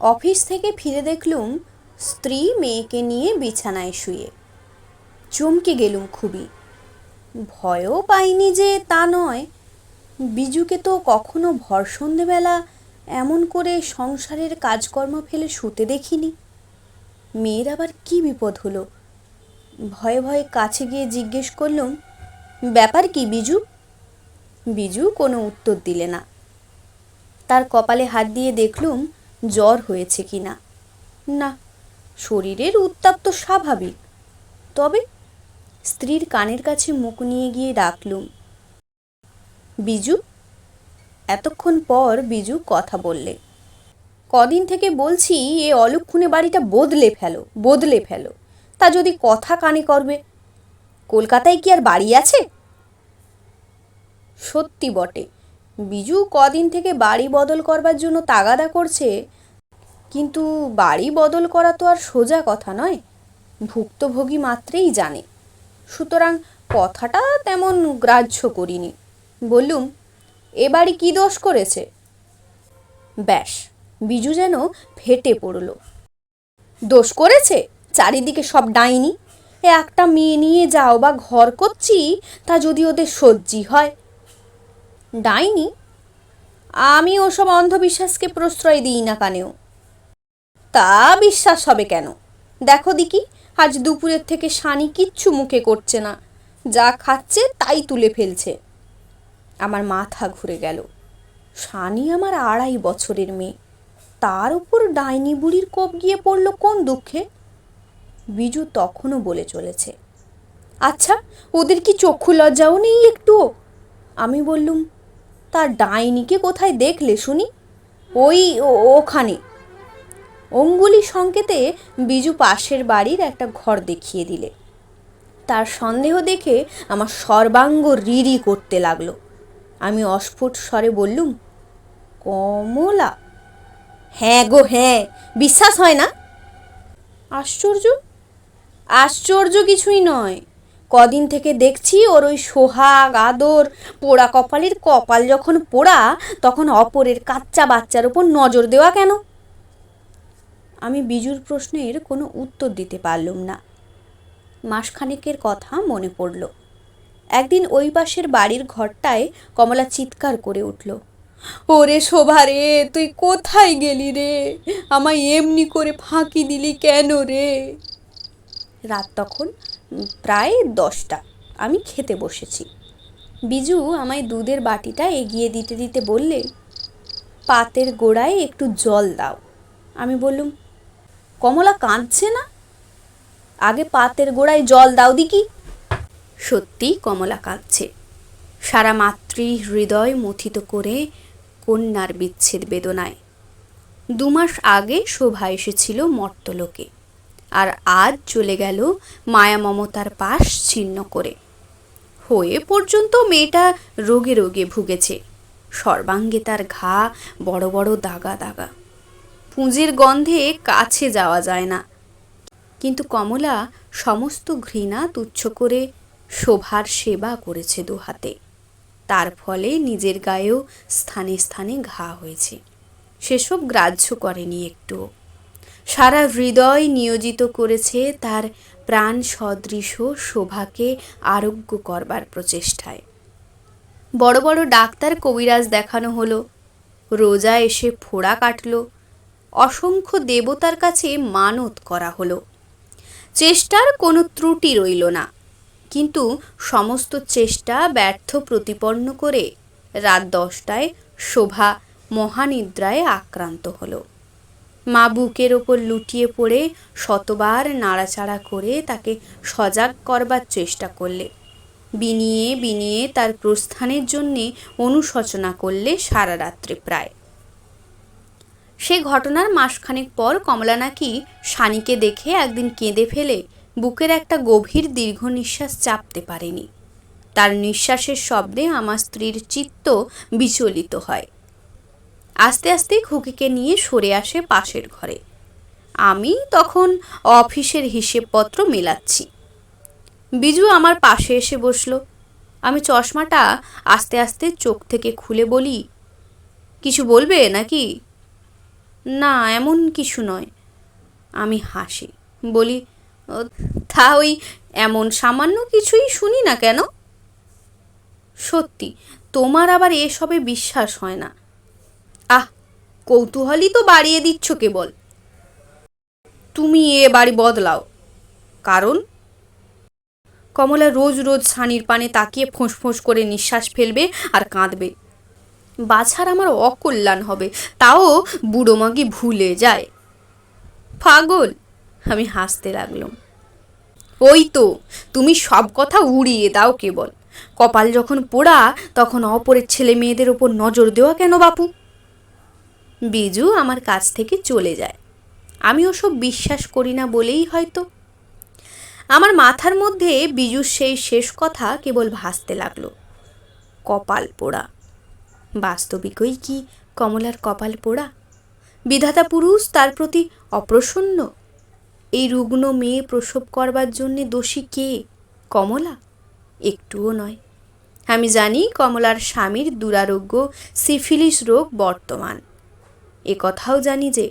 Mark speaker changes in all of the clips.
Speaker 1: Office থেকে ফিরে দেখলুম স্ত্রী মেয়েকে নিয়ে বিছানায় শুয়ে। চমকে গেলুম খুবই। ভয়ও পাইনি যে তা নয়। বিজুকে তো কখনো ভর সন্ধেবেলা এমন করে সংসারের কাজকর্ম ফেলে শুতে দেখিনি। মেয়ের আবার কি বিপদ হলো? ভয়ে ভয়ে কাছে গিয়ে জিজ্ঞেস করলুম, ব্যাপার কি বিজু? বিজু কোনো উত্তর দিলে না। তার কপালে হাত দিয়ে দেখলুম জ্বর হয়েছে কি না? না, শরীরের উত্তাপ তো স্বাভাবিক। তবে স্ত্রীর কানের কাছে মুখ নিয়ে গিয়ে ডাকলুম, বিজু? এতক্ষণ পর বিজু কথা বললে, কদিন থেকে বলছি এ অলক্ষণে বাড়িটা বদলে ফেলো বদলে ফেলো। তা যদি কথা কানে করবে, কলকাতায় কি আর বাড়ি আছে? সত্যি বটে বিজু কদিন থেকে বাড়ি বদল করবার জন্য তাগাদা করছে। কিন্তু বাড়ি বদল করা তো আর সোজা কথা নয়। ভুক্তভোগী মাত্রেই জানে। সুতরাং কথাটা তেমন গ্রাহ্য করিনি। বললুম, এ বাড়ি কী দোষ করেছে? ব্যাস, বিজু যেন ফেটে পড়ল। দোষ করেছে? চারিদিকে সব ডাইনি। একটা মেয়ে নিয়ে যাও বা ঘর করছি, তা যদি ওদের সহ্যি হয় ডাইনি? আমি ওসব অন্ধবিশ্বাসকে প্রশ্রয় দিই না কানেও। তা বিশ্বাস হবে কেন? দেখো দিকি আজ দুপুরের থেকে সানি কিচ্ছু মুখে করছে না। যা খাচ্ছে তাই তুলে ফেলছে। আমার মাথা ঘুরে গেল। সানি আমার আড়াই বছরের মেয়ে। তার উপর ডাইনি বুড়ির কোপ গিয়ে পড়ল কোন দুঃখে? বিজু তখনও বলে চলেছে। আচ্ছা ওদের কি চক্ষু লজ্জাও নেই একটুও? আমি বললুম তার ডাইনিকে কোথায় দেখলে শুনি? ওই ওখানে। অঙ্গুলি সংকেতে বিজু পাশের বাড়ির একটা ঘর দেখিয়ে দিলে। তার সন্দেহ দেখে আমার সর্বাঙ্গ রিরি করতে লাগল। আমি অস্ফুট স্বরে বললুম, কমলা? হ্যাঁ গো হ্যাঁ বিশ্বাস হয় না? আশ্চর্য? আশ্চর্য কিছুই নয়। কদিন থেকে দেখছি ওর ওই সোহাগ, আদর, পোড়া কপালের কপাল যখন পোড়া, তখন অপরের কাচ্চা বাচ্চার উপর নজর দেওয়া কেন? আমি বিজুর প্রশ্নের কোনো উত্তর দিতে পারলুম না। মাসখানেকের কথা মনে পড়ল। একদিন ওই পাশের বাড়ির ঘরটায় কমলা চিৎকার করে উঠল, ওরে শোভা রে, তুই কোথায় গেলি রে? আমায় এমনি করে ফাঁকি দিলি কেন রে? রাত তখন প্রায় দশটা। আমি খেতে বসেছি। বিজু আমায় দুধের বাটিটা এগিয়ে দিতে দিতে বললে, পাতের গোড়ায় একটু জল দাও। আমি বললুম, কমলা কাঁদছে না? আগে পাতের গোড়ায় জল দাও দিকি সত্যি কমলা কাঁদছে। সারা মাতৃ হৃদয় মথিত করে কন্যার বিচ্ছেদ বেদনায়। দুমাস আগে শোভা এসেছিল মর্তলোকে। আর আজ চলে গেল মায়া মমতার পাশ ছিন্ন করে। হয়ে পর্যন্ত মেয়েটা রোগে রোগে ভুগেছে। সর্বাঙ্গে তার ঘা, বড় বড় দাগা দাগা। পুঁজির গন্ধে কাছে যাওয়া যায় না। কিন্তু কমলা সমস্ত ঘৃণা তুচ্ছ করে শোভার সেবা করেছে দুহাতে তার ফলে নিজের গায়েও স্থানে স্থানে ঘা হয়েছে। সেসব গ্রাহ্য করেনি একটুও। সারা হৃদয় নিয়োজিত করেছে তার প্রাণ সদৃশ শোভাকে আরোগ্য করবার প্রচেষ্টায়। বড় বড় ডাক্তার কবিরাজ দেখানো হলো, রোজা এসে ফোড়া কাটল, অসংখ্য দেবতার কাছে মানত করা হলো। চেষ্টার কোনো ত্রুটি রইল না, কিন্তু সমস্ত চেষ্টা ব্যর্থ প্রতিপন্ন করে রাত দশটায় শোভা মহানিদ্রায় আক্রান্ত হলো। মা বুকের ওপর লুটিয়ে পড়ে শতবার নাড়াচাড়া করে তাকে সজাগ করবার চেষ্টা করলে। বিনিয়ে বিনিয়ে তার প্রস্থানের জন্যে অনুশোচনা করলে সারা রাত্রে প্রায়। সে ঘটনার মাসখানেক পর কমলা নাকি সানিকে দেখে একদিন কেঁদে ফেলে, বুকের একটা গভীর দীর্ঘ নিঃশ্বাস চাপতে পারেনি। তার নিঃশ্বাসের শব্দে আমার স্ত্রীর চিত্ত বিচলিত হয়। আস্তে আস্তে খুকিকে নিয়ে সরে আসে পাশের ঘরে। আমি তখন অফিসের হিসেবপত্র মেলাচ্ছি। বিজু আমার পাশে এসে বসল। আমি চশমাটা আস্তে আস্তে চোখ থেকে খুলে বলি কিছু বলবে নাকি? না এমন কিছু নয়। আমি হাসি বলি "ও, তা ওই এমন সামান্য কিছুই শুনি না কেন? সত্যি তোমার আবার এসবে বিশ্বাস হয় না। আহ, কৌতূহলই তো বাড়িয়ে দিচ্ছ কেবল। তুমি এ বাড়ি বদলাও। কারণ? কমলা রোজ রোজ ছানির পানে তাকিয়ে ফোঁস করে নিঃশ্বাস ফেলবে আর কাঁদবে। বাছার আমার অকল্যাণ হবে, তাও বুড়ো মাগি ভুলে যায়। পাগল, আমি হাসতে লাগলাম। ওই তো, তুমি সব কথা উড়িয়ে দাও কেবল। কপাল যখন পোড়া, তখন অপরের ছেলে মেয়েদের ওপর নজর দেওয়া কেন বাপু? বিজু আমার কাছ থেকে চলে যায়। আমি ওসব বিশ্বাস করি না বলেই হয়তো। আমার মাথার মধ্যে বিজুর সেই শেষ কথা কেবল ভাসতে লাগল। কপাল পোড়া। বাস্তবিকই কি কমলার কপাল পোড়া? বিধাতা পুরুষ তার প্রতি অপ্রসন্ন? এই রুগ্ন মেয়ে প্রসব করবার জন্যে দোষী কে? কমলা? একটুও নয়। আমি জানি কমলার স্বামীর দুরারোগ্য, সিফিলিস রোগ বর্তমান। এ কথাও জানি যে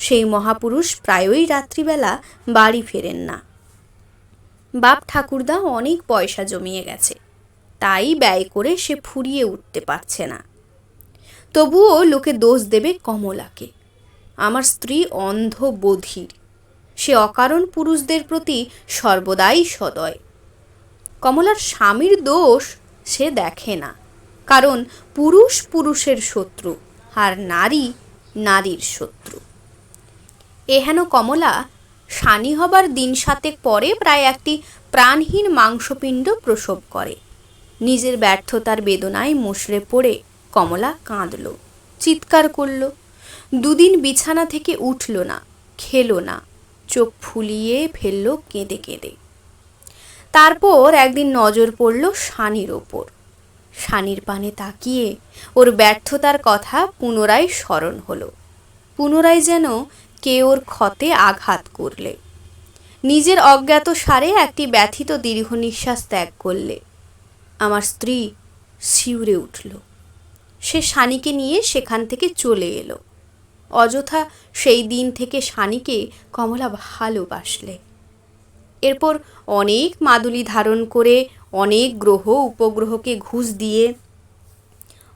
Speaker 1: সেই মহাপুরুষ প্রায়ই রাত্রিবেলা বাড়ি ফেরেন না। বাপ ঠাকুরদা অনেক পয়সা জমিয়ে গেছে, তাই ব্যয় করে সে ফুরিয়ে উঠতে পারছে না। তবুও লোকে দোষ দেবে কমলাকে। আমার স্ত্রী অন্ধ বধির সে অকারণ পুরুষদের প্রতি সর্বদাই সদয়। কমলার স্বামীর দোষ সে দেখে না, কারণ পুরুষ পুরুষের শত্রু, আর নারী নারীর শত্রু। এহেন কমলা সানি হবার দিন সাতেক পরে প্রায় একটি প্রাণহীন মাংসপিণ্ড প্রসব করে। নিজের ব্যর্থতার বেদনায় মুষড়ে পড়ে কমলা কাঁদল, চিৎকার করল, দুদিন বিছানা থেকে উঠল না, খেলো না, চোখ ফুলিয়ে ফেলল কেঁদে কেঁদে। তারপর একদিন নজর পড়ল সানির ওপর। শানির পানে তাকিয়ে ওর ব্যর্থতার কথা পুনরায় স্মরণ হলো। পুনরায় যেন কে ওর ক্ষতে আঘাত করলে। নিজের অজ্ঞাত সারে একটি ব্যথিত দীর্ঘ নিঃশ্বাস ত্যাগ করলে। আমার স্ত্রী শিউরে উঠল। সে শানিকে নিয়ে সেখান থেকে চলে এলো। অযথা সেই দিন থেকে শানিকে কমলা ভালোবাসলে। এরপর অনেক মাদুলি ধারণ করে অনেক গ্রহ উপগ্রহকে ঘুষ দিয়ে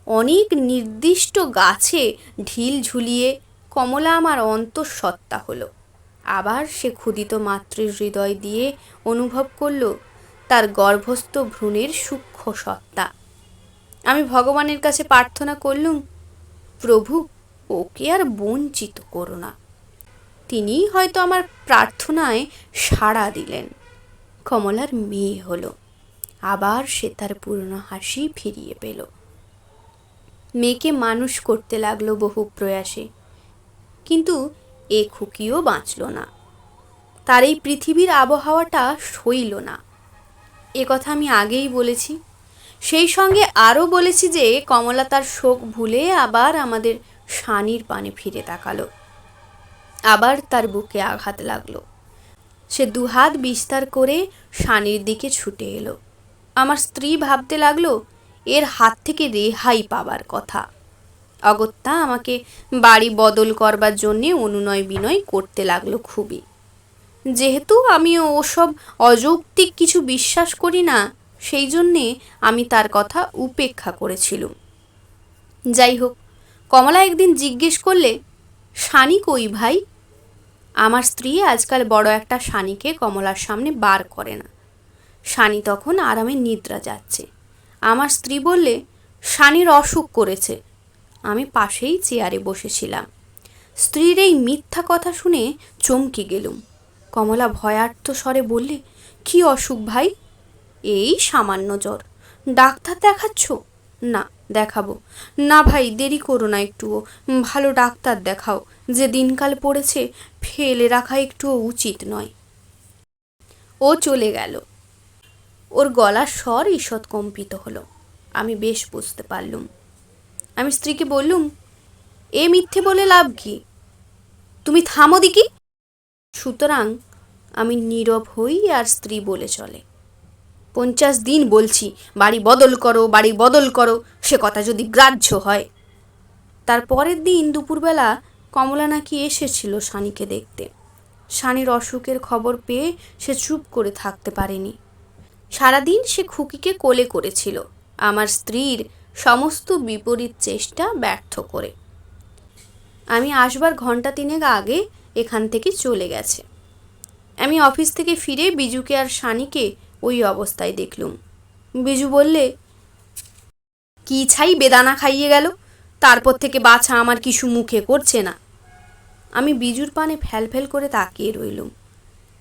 Speaker 1: অনেক নির্দিষ্ট গাছে ঢিল ঝুলিয়ে কমলা আমার অন্তঃসত্ত্বা হলো। আবার সে ক্ষুদিত মাতৃ হৃদয় দিয়ে অনুভব করল তার গর্ভস্থ ভ্রূণের সূক্ষ্ম সত্তা। আমি ভগবানের কাছে প্রার্থনা করলুম, প্রভু, ওকে আর বঞ্চিত করো না। তিনিই হয়তো আমার প্রার্থনায় সাড়া দিলেন। কমলার মেয়ে হলো। আবার সে তার পুরনো হাসি ফিরিয়ে পেল। মেয়েকে মানুষ করতে লাগল বহু প্রয়াসে। কিন্তু এ খুকিও বাঁচল না। তার এই পৃথিবীর আবহাওয়াটা সইল না। এ কথা আমি আগেই বলেছি। সেই সঙ্গে আরও বলেছি যে কমলা তার শোক ভুলে আবার আমাদের সানির পানে ফিরে তাকালো। আবার তার বুকে আঘাত লাগল। সে দুহাত বিস্তার করে শানির দিকে ছুটে এলো। আমার স্ত্রী ভাবতে লাগল, এর হাত থেকে রেহাই পাবার কথা। অগত্যা আমাকে বাড়ি বদল করবার জন্যে অনুনয় বিনয় করতে লাগল খুবই। যেহেতু আমি ওসব অযৌক্তিক কিছু বিশ্বাস করি না, সেই জন্যে আমি তার কথা উপেক্ষা করেছিলুম। যাই হোক, কমলা একদিন জিজ্ঞেস করলে শানি কই ভাই? আমার স্ত্রী আজকাল বড় একটা শানিকে কমলার সামনে বার করে না। শানি তখন আরামে নিদ্রা যাচ্ছে। আমার স্ত্রী বললে, শানির অসুখ করেছে। আমি পাশেই চেয়ারে বসেছিলাম। স্ত্রীর এই মিথ্যা কথা শুনে চমকে গেলুম। কমলা ভয়ার্থ স্বরে বললে, কি অসুখ ভাই? এই সামান্য জ্বর। ডাক্তার দেখাচ্ছ? না। দেখাবো। না ভাই, দেরি করো না একটুও। ভালো ডাক্তার দেখাও। যে দিনকাল পড়েছে, ফেলে রাখা একটুও উচিত নয়। ও চলে গেল। ওর গলার স্বর ঈষৎ কম্পিত হলো। আমি বেশ বুঝতে পারলুম। আমি স্ত্রীকে বললুম, এ মিথ্যে বলে লাভ কি? তুমি থামো দিকি সুতরাং আমি নীরব হই আর স্ত্রী বলে চলে। পঞ্চাশ দিন বলছি, বাড়ি বদল করো, বাড়ি বদল করো, সে কথা যদি গ্রাহ্য হয়। তার পরের দিন দুপুরবেলা কমলা নাকি এসেছিল সানিকে দেখতে। সানির অসুখের খবর পেয়ে সে চুপ করে থাকতে পারেনি। সারাদিন সে খুকিকে কোলে করেছিল, আমার স্ত্রীর সমস্ত বিপরীত চেষ্টা ব্যর্থ করে। আমি আসবার ঘণ্টা তিনেক আগে এখান থেকে চলে গেছে। আমি অফিস থেকে ফিরে বিজুকে আর সানিকে ওই অবস্থায় দেখলুম। বিজু বললে, কি ছাই বেদানা খাইয়ে গেল? তারপর থেকে বাছা আমার কিছু মুখে করছে না। আমি বিজুর পানে ফ্যাল করে তাকিয়ে রইলুম।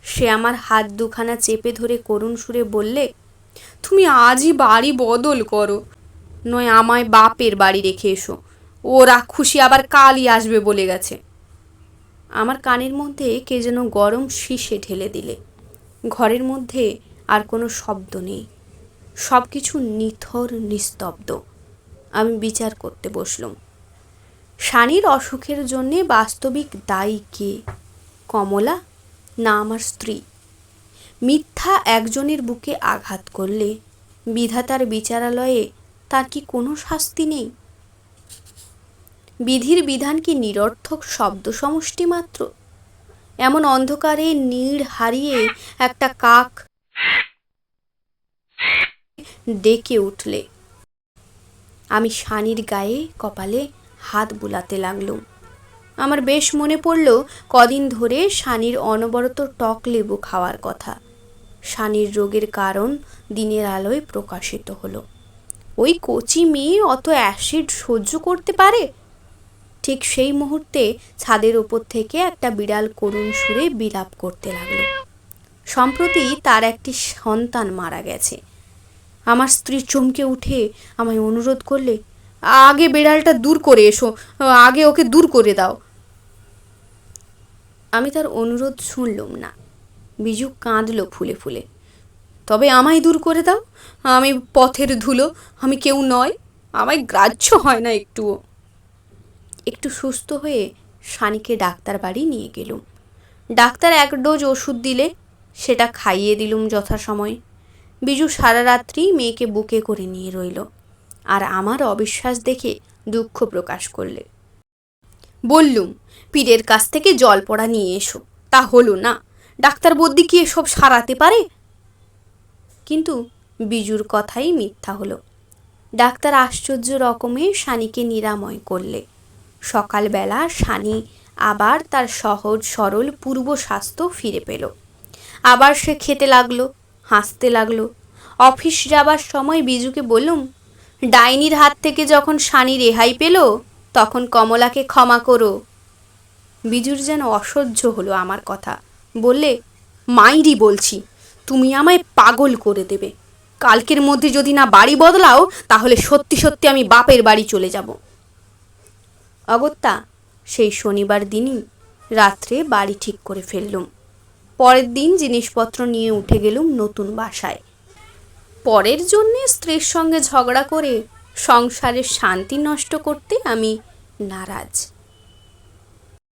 Speaker 1: সে আমার হাত দুখানা চেপে ধরে করুণ সুরে বললে, তুমি আজই বাড়ি বদল করো। নয় আমায় বাপের বাড়ি রেখে এসো। ও রাক্ষুসী আবার কালই আসবে বলে গেছে। আমার কানের মধ্যে কে যেন গরম শীষে ঢেলে দিলে। ঘরের মধ্যে আর কোনো শব্দ নেই। সব কিছু নিথর, নিস্তব্ধ। আমি বিচার করতে বসলুম। শানির অসুখের জন্যে বাস্তবিক দায়ী কে? কমলা না আমার স্ত্রী? মিথ্যা একজনের বুকে আঘাত করলে বিধাতার বিচারালয়ে তার কি কোনো শাস্তি নেই? বিধির বিধান কি নিরর্থক শব্দ সমষ্টি মাত্র? এমন অন্ধকারে নীড় হারিয়ে একটা কাক ডেকে উঠলে। আমি শানির গায়ে, কপালে হাত বুলাতে লাগলুম। আমার বেশ মনে পড়ল কদিন ধরে শানির অনবরত টক লেবু খাওয়ার কথা। শানির রোগের কারণ দিনের আলোয় প্রকাশিত হলো। ওই কচি মেয়ে অত অ্যাসিড সহ্য করতে পারে? ঠিক সেই মুহূর্তে ছাদের ওপর থেকে একটা বিড়াল করুণ সুরে বিলাপ করতে লাগল। সম্প্রতি তার একটি সন্তান মারা গেছে। আমার স্ত্রী চমকে উঠে আমায় অনুরোধ করলে, আগে বেড়ালটা দূর করে এসো, আগে ওকে দূর করে দাও। আমি তার অনুরোধ শুনলুম না। বিজু কাঁদল ফুলে ফুলে। তবে আমায় দূর করে দাও, আমি পথের ধুলো, আমি কেউ নয়, আমায় গ্রাহ্য হয় না একটুও। একটু সুস্থ হয়ে সানিকে ডাক্তার বাড়ি নিয়ে গেলুম। ডাক্তার এক ডোজ ওষুধ দিলে সেটা খাইয়ে দিলুম যথাসময়ে। বিজু সারা রাত্রি মেয়েকে বুকে করে নিয়ে রইল। আর আমার অবিশ্বাস দেখে দুঃখ প্রকাশ করলে। বললুম, পীরের কাছ থেকে জল পড়া নিয়ে এসো, তা হলো না। ডাক্তার বদ্যি কি এসব সারাতে পারে? কিন্তু বিজুর কথাই মিথ্যা হলো। ডাক্তার আশ্চর্য রকমে সানিকে নিরাময় করলে। সকালবেলা সানি আবার তার সহজ সরল পূর্ব স্বাস্থ্য ফিরে পেল। আবার সে খেতে লাগল, হাসতে লাগল। অফিস যাবার সময় বিজুকে বললুম, ডাইনির হাত থেকে যখন সানি রেহাই পেল, তখন কমলাকে ক্ষমা করো। বিজুর যেন অসহ্য হলো আমার কথা। বললে, মাইরি বলছি, তুমি আমায় পাগল করে দেবে। কালকের মধ্যে যদি না বাড়ি বদলাও, তাহলে সত্যি সত্যি আমি বাপের বাড়ি চলে যাব। অগত্যা, সেই শনিবার দিনই রাত্রে বাড়ি ঠিক করে ফেললুম। পরের দিন জিনিসপত্র নিয়ে উঠে গেলুম নতুন বাসায়। পরের জন্যে স্ত্রীর সঙ্গে ঝগড়া করে সংসারের শান্তি নষ্ট করতে আমি নারাজ।